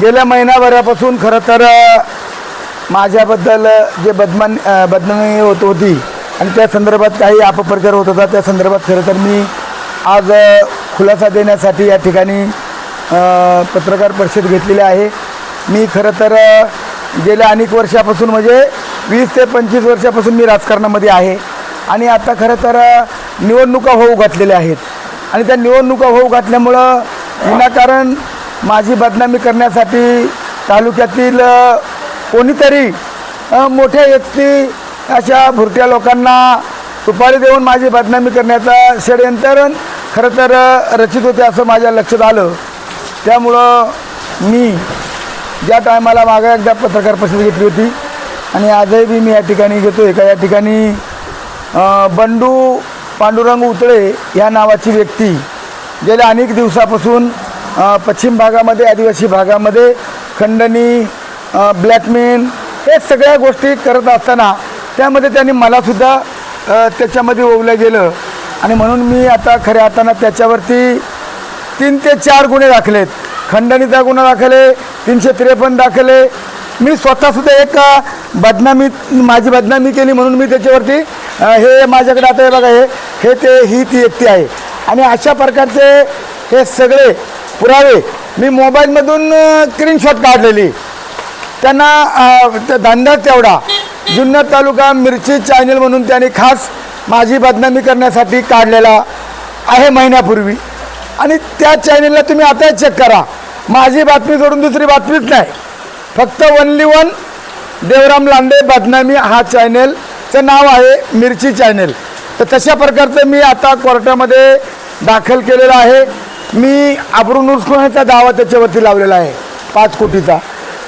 गेल्या महिनाभरापासून खरं तर माझ्याबद्दल जे बदमान बदनामी होत होती आणि त्या संदर्भात काही अपप्रचार होत होता त्या संदर्भात खरं तर मी आज खुलासा देण्यासाठी या ठिकाणी पत्रकार परिषद घेतलेली आहे. मी खरं तर गेल्या अनेक वर्षापासून म्हणजे वीस ते पंचवीस वर्षापासून मी राजकारणामध्ये आहे आणि आता खरं तर निवडणुका होऊ घातलेल्या आहेत. आणि त्या निवडणुका होऊ घातल्यामुळं विनाकारण माझी बदनामी करण्यासाठी तालुक्यातील कोणीतरी मोठ्या व्यक्ती अशा भुरट्या लोकांना सुपारी देऊन माझी बदनामी करण्याचा षडयंत्र खरं तर रचित होते असं माझ्या लक्षात आलं. त्यामुळं मी ज्या टायमाला मागं एकदा पत्रकार परिषद घेतली होती आणि आजही बी मी या ठिकाणी घेतो एका या ठिकाणी बंडू पांडुरंग उतळे या नावाची व्यक्ती गेल्या अनेक दिवसापासून पश्चिम भागामध्ये आदिवासी भागामध्ये खंडणी ब्लॅकमेल हे सगळ्या गोष्टी करत असताना त्यामध्ये त्यांनी मलासुद्धा त्याच्यामध्ये ओवलं गेलं. आणि म्हणून मी आता खऱ्या हाताना त्याच्यावरती तीन ते चार गुन्हे दाखलेत. खंडणीचा गुन्हा दाखले तीनशे त्रेपन्न दाखले. मी स्वतःसुद्धा एक बदनामी माझी बदनामी केली म्हणून मी त्याच्यावरती हे माझ्याकडे आता हे बघा हे हे ते ही ती व्यक्ती आहे. आणि अशा प्रकारचे हे सगळे पुरावे. मी मोबाईलमधून स्क्रीनशॉट काढलेली. त्यांना त्या धंदा तेवढा. जुन्नर तालुका मिरची चॅनल म्हणून त्यांनी खास माझी बदनामी करण्यासाठी काढलेला आहे महिन्यापूर्वी. आणि त्या चॅनलला तुम्ही आता चेक करा. माझी बातमी सोडून दुसरी बातमीच नाही. फक्त वनली वन देवराम लांडे बदनामी हा चॅनेलचं नाव आहे मिरची चॅनेल तर तशा प्रकारचं मी आता कोर्टामध्ये दाखल केलेलं आहे. मी आबरून नुसकण्याचा दावा त्याच्यावरती लावलेला आहे पाच कोटीचा.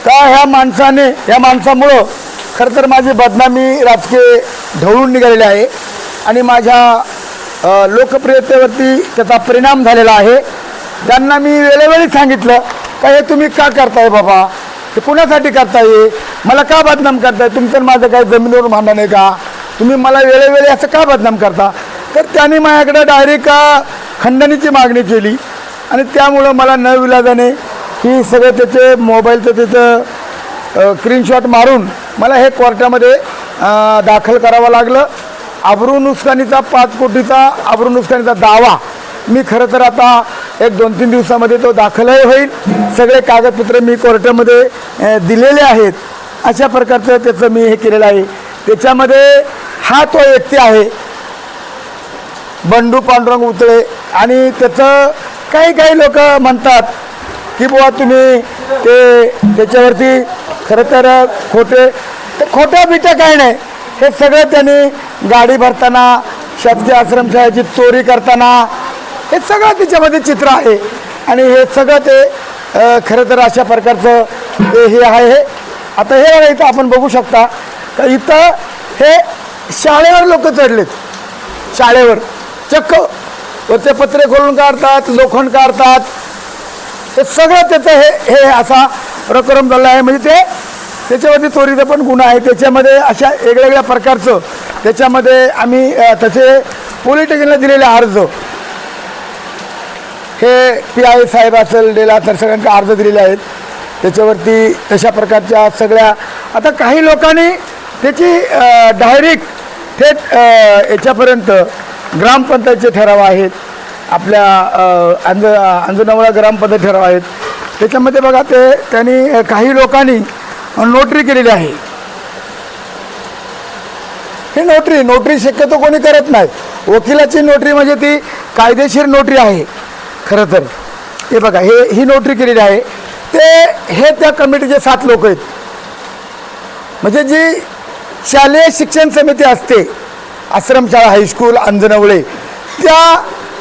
का ह्या माणसाने या माणसामुळं खरं तर माझी बदनामी राजकीय ढवळून निघालेली आहे आणि माझ्या लोकप्रियतेवरती त्याचा परिणाम झालेला आहे. त्यांना मी वेळोवेळी सांगितलं का हे तुम्ही का करताय बाबा? ते कुणासाठी करताय? मला का बदनाम करताय? तुमचं माझं काही जमिनीवर भांडण आहे का? तुम्ही मला वेळोवेळी असं का बदनाम करता? तर त्यांनी माझ्याकडे डायरेक्ट खंडणीची मागणी केली. आणि त्यामुळं मला न विलाजाने ही सगळं त्याचे मोबाईलचं त्याचं स्क्रीनशॉट मारून मला हे कोर्टामध्ये दाखल करावं लागलं. आबरू नुकसानीचा पाच कोटीचा आबरू नुकसानीचा दावा. मी खरं तर आता एक दोन तीन दिवसामध्ये तो दाखलही होईल. सगळे कागदपत्र मी कोर्टामध्ये दिलेले आहेत. अशा प्रकारचं त्याचं मी हे केलेलं आहे. त्याच्यामध्ये हा तो व्यक्ती आहे. बंडू पांडुरंग उतळे. आणि त्याचं काही काही लोक म्हणतात की बुवा तुम्ही ते त्याच्यावरती खरं तर खोटे तर खोटं बिटं काही नाही. हे सगळं त्यांनी गाडी भरताना शासकीय आश्रमशाळेची चोरी करताना हे सगळं त्याच्यामध्ये चित्र आहे. आणि हे सगळं ते खरं तर अशा प्रकारचं ते हे आहे. हे आता हे बघा इथं आपण बघू शकता तर इथं हे शाळेवर लोक चढलेत. शाळेवर. चक्क वरचे पत्रे खोलून काढतात लोखंड काढतात. हे सगळं त्याचं हे हे असा प्रक्रम झाला आहे. म्हणजे ते त्याच्यावरती चोरीचा पण गुन्हा आहे. त्याच्यामध्ये अशा वेगवेगळ्या प्रकारचं त्याच्यामध्ये आम्ही तसे पोलीस स्टेशनला दिलेले अर्ज. हे पी आय साहेब असेल डेला तर सगळ्यांचे अर्ज दिलेले आहेत. त्याच्यावरती तशा प्रकारच्या सगळ्या आता काही लोकांनी त्याची डायरेक्ट थेट याच्यापर्यंत ग्रामपंचायतचे ठराव आहेत. आपल्या अंज अंजनवळा ग्रामपंचायत ठराव आहेत. त्याच्यामध्ये बघा ते त्यांनी काही लोकांनी नोटरी केलेली आहे. ही नोटरी नोटरी शक्यतो कोणी करत नाही. वकिलाची नोटरी म्हणजे ती कायदेशीर नोटरी आहे. खरं तर. हे बघा हे ही नोटरी केलेली आहे. ते हे त्या कमिटीचे सात लोक आहेत. म्हणजे जी शालेय शिक्षण समिती असते आश्रमशाळा हायस्कूल अंजनवळे त्या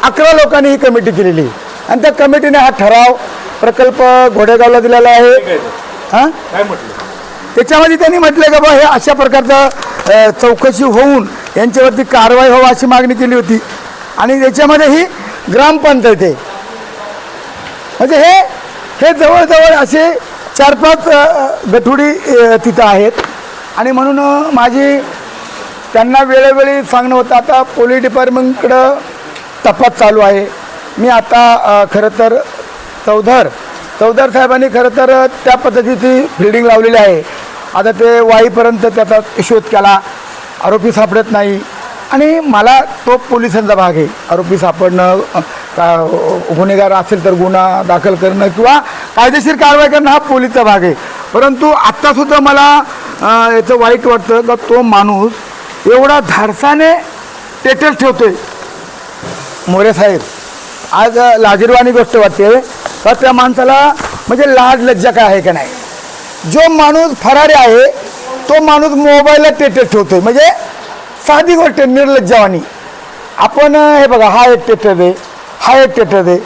अकरा लोकांनी ही कमिटी केलेली. आणि त्या कमिटीने हा ठराव प्रकल्प घोडेगावला दिलेला आहे. हां? काय म्हटलं? त्याच्यामध्ये त्यांनी म्हटलं का बा हे अशा प्रकारचं चौकशी होऊन यांच्यावरती कारवाई व्हावं अशी मागणी केली होती. आणि त्याच्यामध्ये ही ग्रामपंचायत आहे. म्हणजे हे हे जवळजवळ असे चार पाच गठुडी तिथं आहेत. आणि म्हणून माझी त्यांना वेळोवेळी सांगणं होतं आता पोलीस डिपार्टमेंटकडं तपास चालू आहे. मी आता खरं तर चौधर चौधर साहेबांनी खरं तर त्या पद्धतीची फिल्डिंग लावलेली आहे. आता ते वाईपर्यंत त्याचा शोध केला. आरोपी सापडत नाही. आणि मला तो पोलिसांचा भाग आहे. आरोपी सापडणं का गुन्हेगार असेल तर गुन्हा दाखल करणं किंवा कायदेशीर कारवाई करणं हा पोलीसचा भाग आहे. परंतु आत्तासुद्धा मला याचं वाईट वाटतं का तो माणूस एवढा धाडसाने टेटर ठेवतोय. मोरे साहेब आज अ, लाजिरवाणी गोष्ट वाटते का त्या माणसाला म्हणजे लाज लज्जा काय आहे का नाही? जो माणूस फरारी आहे तो माणूस मोबाईलला टेटर ठेवतोय. म्हणजे साधी गोष्ट आहे, निर्लज्जावानी आपण हे बघा हा एक टेटर दे हा एक टेटर दे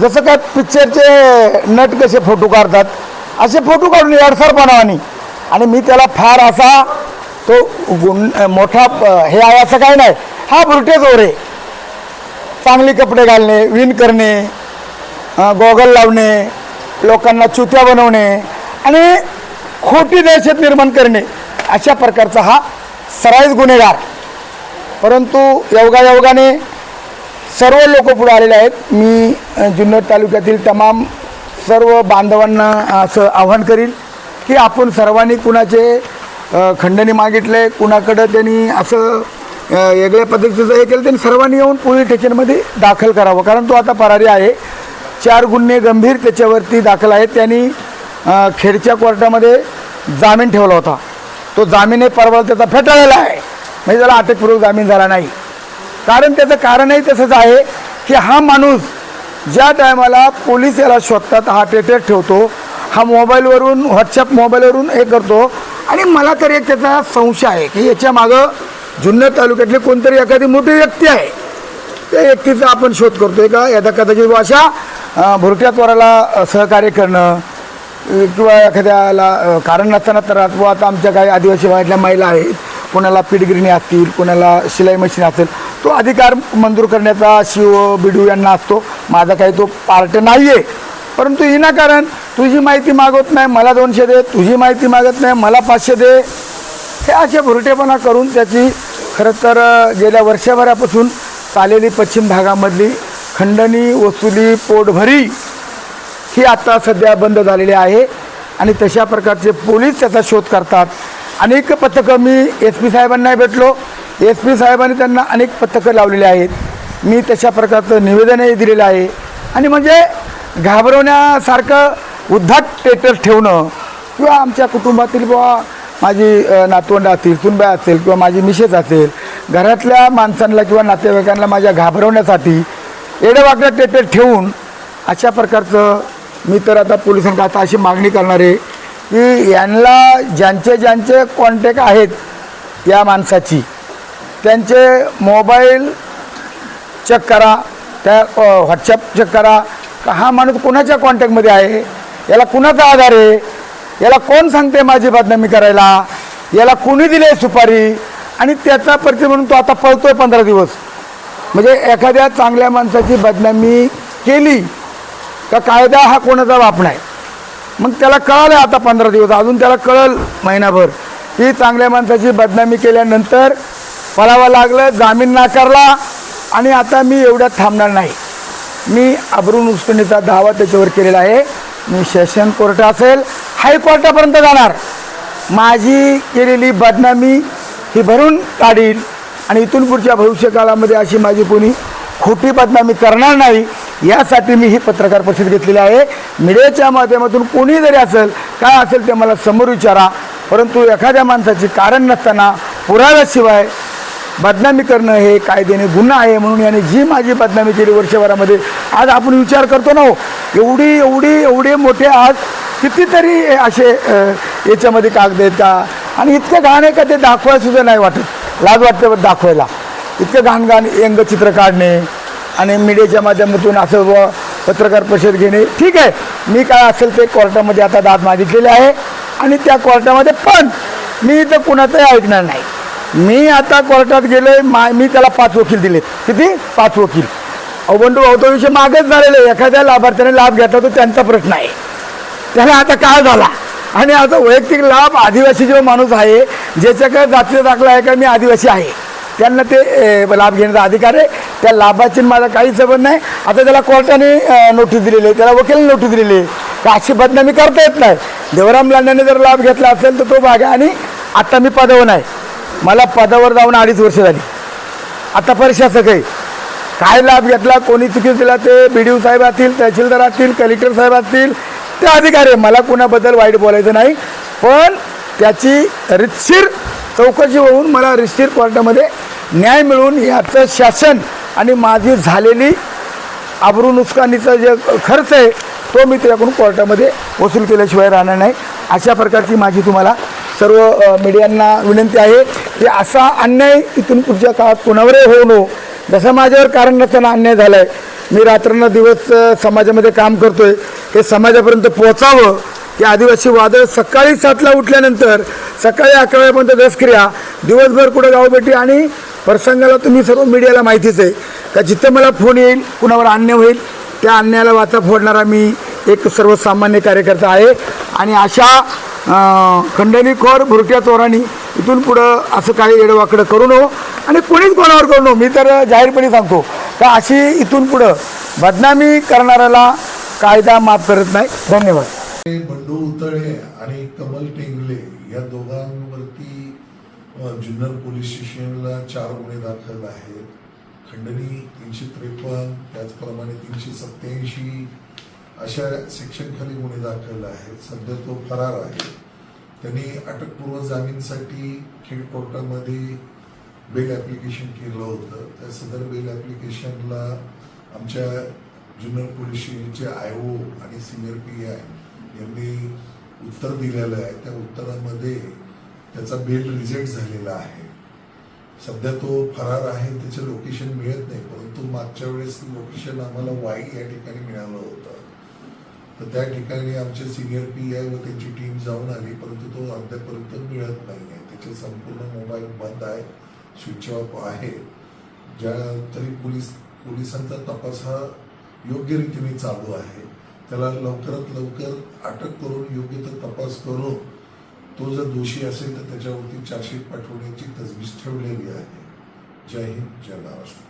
जसं काय पिक्चरचे नट कसे फोटो काढतात असे फोटो काढून अडसर बनावानी आणि मी त्याला फार असा तो गुण मोठा हे आहे असं काय नाही. हा बुरटे जोर. आहे चांगले कपडे घालणे विण करणे गॉगल लावणे लोकांना चुत्या बनवणे आणि खोटी दहशत निर्माण करणे. अशा प्रकारचा हा सराईज गुन्हेगार. परंतु योगायोगाने सर्व लोक पुढे आलेले आहेत. मी जुन्नर तालुक्यातील तमाम सर्व बांधवांना असं आव्हान करील की आपण सर्वांनी कुणाचे खंडणी मागितले कुणाकडं त्यांनी असं वेगळ्या पद्धतीचं हे केलं त्यांनी सर्वांनी येऊन पोलीस स्टेशनमध्ये दाखल करावं. कारण तो आता परारी आहे. चार गुन्हे गंभीर त्याच्यावरती दाखल आहेत. त्यांनी खेडच्या कोर्टामध्ये जामीन ठेवला होता. तो जामीन हे परवा त्याचा फेटाळलेला आहे. म्हणजे त्याला अटकपूर्वक जामीन झाला नाही. कारण त्याचं कारणही तसंच आहे की हा माणूस ज्या टायमाला पोलीस याला शोधतात हा टेटेट ठेवतो हा मोबाईलवरून व्हॉट्सअप मोबाईलवरून हे करतो आणि मला तर एक त्याचा संशय आहे की याच्या मागं जुन्नर तालुक्यातली कोणतरी एखादी मोठी व्यक्ती आहे. त्या व्यक्तीचा आपण शोध करतोय का? यदा कदाचित अशा अं, भुरट्या त्वराला सहकार्य करणं किंवा एखाद्याला कारण नसताना तर किंवा आता आमच्या काही आदिवासी भागातल्या महिला आहेत कोणाला पिठगिरणी असतील कोणाला शिलाई मशीन असेल तो अधिकार मंजूर करण्याचा शिव बिडू यांना असतो. माझा काही तो पार्ट नाही आहे परंतु विनाकारण तुझी माहिती मागत नाही मला दोनशे दे. तुझी माहिती मागत नाही मला पाचशे दे. हे असे भुरटेपणा करून त्याची खरं तर गेल्या वर्षभरापासून चाललेली पश्चिम भागामधली खंडणी वसुली पोटभरी ही आता सध्या बंद झालेली आहे आणि तशा प्रकारचे पोलीस त्याचा शोध करतात. अनेक पथकं मी एस पी साहेबांना भेटलो. एस पी साहेबांनी त्यांना अनेक पथकं लावलेली आहेत. मी तशा प्रकारचं निवेदनही दिलेलं आहे. आणि म्हणजे घाबरवण्यासारखं उद्धट स्टेटस ठेवणं किंवा आमच्या कुटुंबातील बुवा माझी नातवंड असतील सुनबाई असेल किंवा माझी मिसेस असेल घरातल्या माणसांना किंवा नातेवाईकांना माझ्या घाबरवण्यासाठी एडवाकडं टेटर ठेवून अशा प्रकारचं मी तर आता पोलिसांना आता अशी मागणी करणार आहे की यांना ज्यांचे ज्यांचे कॉन्टॅक्ट आहेत या माणसाची त्यांचे मोबाईल चेक करा त्या व्हॉट्सअप चेक करा का हा माणूस कोणाच्या कॉन्टॅक्टमध्ये आहे? याला कुणाचा आधार आहे? याला कोण सांगते माझी बदनामी करायला? याला कोणी दिली आहे सुपारी? आणि त्याचा परिचय म्हणून तो आता पळतोय पंधरा दिवस. म्हणजे एखाद्या चांगल्या माणसाची बदनामी केली का कायदा हा कोणाचा वाप नाही? मग त्याला कळालं आता पंधरा दिवस. अजून त्याला कळल महिनाभर. की चांगल्या माणसाची बदनामी केल्यानंतर पळावं लागलं जामीन नाकारला आणि आता मी एवढ्यात थांबणार नाही. मी अब्रून उस्कणीचा दावा त्याच्यावर केलेला आहे. मी सेशन कोर्ट असेल हायकोर्टापर्यंत जाणार. माझी केलेली बदनामी ही भरून काढील आणि इथून पुढच्या भविष्यकाळामध्ये अशी माझी कोणी खोटी बदनामी करणार नाही यासाठी मी ही पत्रकार परिषद घेतलेली आहे. मीडियाच्या माध्यमातून कोणी जरी असेल काय असेल ते मला समोर विचारा. परंतु एखाद्या माणसाची कारण नसताना पुराव्याशिवाय बदनामी करणं हे कायद्याने गुन्हा आहे म्हणून याने जी माझी बदनामी केली वर्षभरामध्ये आज आपण विचार करतो ना हो, एवढी एवढी एवढे मोठे आज कितीतरी असे याच्यामध्ये कागद येतात आणि इतकं घाण आहे का ते दाखवायसुद्धा नाही वाटत. लाज वाटते दाखवायला. इतकं घाण घाण व्यंगचित्र काढणे आणि मीडियाच्या माध्यमातून असं व पत्रकार परिषद घेणे. ठीक आहे मी काय असेल ते कोर्टामध्ये आता दाद मागितलेले आहे आणि त्या कोर्टामध्ये पण मी इथं कुणाचंही ऐकणार नाही. मी आता कोर्टात गेले मा मी त्याला पाच वकील दिले किती? पाच वकील. अवबंडू भाऊ विषय मागेच झालेले एखाद्या लाभार्थ्याने लाभ घेतला तो त्यांचा प्रश्न आहे. त्याला आता काय झाला. आणि आता वैयक्तिक लाभ आदिवासी जो माणूस आहे ज्याच्याकडे जातीचा दाखला आहे का मी आदिवासी आहे. त्यांना ते लाभ घेण्याचा अधिकार आहे. त्या लाभाची माझा काही संबंध नाही. आता त्याला कोर्टाने नोटीस दिलेली आहे. त्याला वकील नोटीस दिलेली आहे. का अशी बदनामी करता येत नाही? देवराम लांड्याने जर लाभ घेतला असेल तर तो भाग आहे. आणि आता मी पदवन नाही मला पदावर जाऊन अडीच वर्ष झाली. आता प्रशासक आहे. काय लाभ घेतला कोणी चुकी दिला ते बी डी साहेब असतील तहसीलदार असतील कलेक्टर साहेब असतील ते अधिकारी मला कुणाबद्दल वाईट बोलायचं नाही. पण त्याची रितशीर चौकशी होऊन मला रितशीर कोर्टामध्ये न्याय मिळून याचं शासन आणि माझी झालेली आबरू नुकसानीचा जे खर्च आहे तो मी त्याकडून कोर्टामध्ये वसूल केल्याशिवाय राहणार नाही. अशा प्रकारची माझी तुम्हाला सर्व मीडियांना विनंती आहे की असा अन्याय इथून पुढच्या काळात कोणावरही होऊ नको जसं माझ्यावर कारण नसताना अन्याय झाला आहे मी रात्रंन दिवस समाजामध्ये काम करतो आहे हे समाजापर्यंत पोहोचावं. की आदिवासी वादळ सकाळी सातला उठल्यानंतर सकाळी अकरा वाजेपर्यंत दसक्रिया दिवसभर कुठं गावभेटी आणि प्रसंगाला तुम्ही सर्व मीडियाला माहितीच आहे. का जिथं मला फोन येईल कुणावर अन्याय होईल त्या अन्यायाला वाचा फोडणारा मी एक सर्वसामान्य कार्यकर्ता आहे. आणि अशा खंडणीखोर भुरट्या चोरांनी इथून पुढं असं काही येडवाकडं करू नको आणि कोणीच कोणावर करू नको मी तर जाहीरपणे सांगतो का अशी इथून पुढं बदनामी करणाऱ्याला कायदा माफ करत नाही. धन्यवाद. बंडू उतळे आणि कमल टेंगले या दोघांवरती जुन्नर पोलीस स्टेशनला चार गुन्हे दाखल आहेत. खंडणी तीनशे त्रेपन्न त्याचप्रमाणे तीनशे सत्याऐंशी अशा सेक्शनखाली गुन्हे दाखल आहेत. सध्या तो फरार आहे. त्यांनी अटकपूर्व जामीनसाठी खेड कोर्टामध्ये बेल ॲप्लिकेशन केलं होतं. त्या सदर बेल ॲप्लिकेशनला आमच्या ज्युनियर पोलीस स्टेशनचे आय ओ आणि सिनियर पी आय यांनी उत्तर दिलेलं आहे. त्या उत्तरामध्ये त्याचा बेल रिजेक्ट झालेला आहे. सध्या तो फरार आहे. त्याचे लोकेशन मिळत नाही. परंतु मागच्या वेळेस लोकेशन आम्हाला वाई या ठिकाणी मिळालं होतं. तर त्या ठिकाणी आमचे सिनियर पी आय व त्यांची टीम जाऊन आली परंतु तो अद्यापर्यंत मिळत नाही आहे. त्याचे संपूर्ण मोबाईल बंद आहे स्विच ऑफ आहे. ज्या तरी पोलीस पोलिसांचा तपास हा योग्य रीतीने चालू आहे. त्याला लवकरात लवकर अटक करून योग्य तो तपास करून तो जर दोषी असेल तर त्याच्यावरती चार्जशीट पाठवण्याची तजवीज ठेवलेली आहे. जय हिंद जय महाराष्ट्र.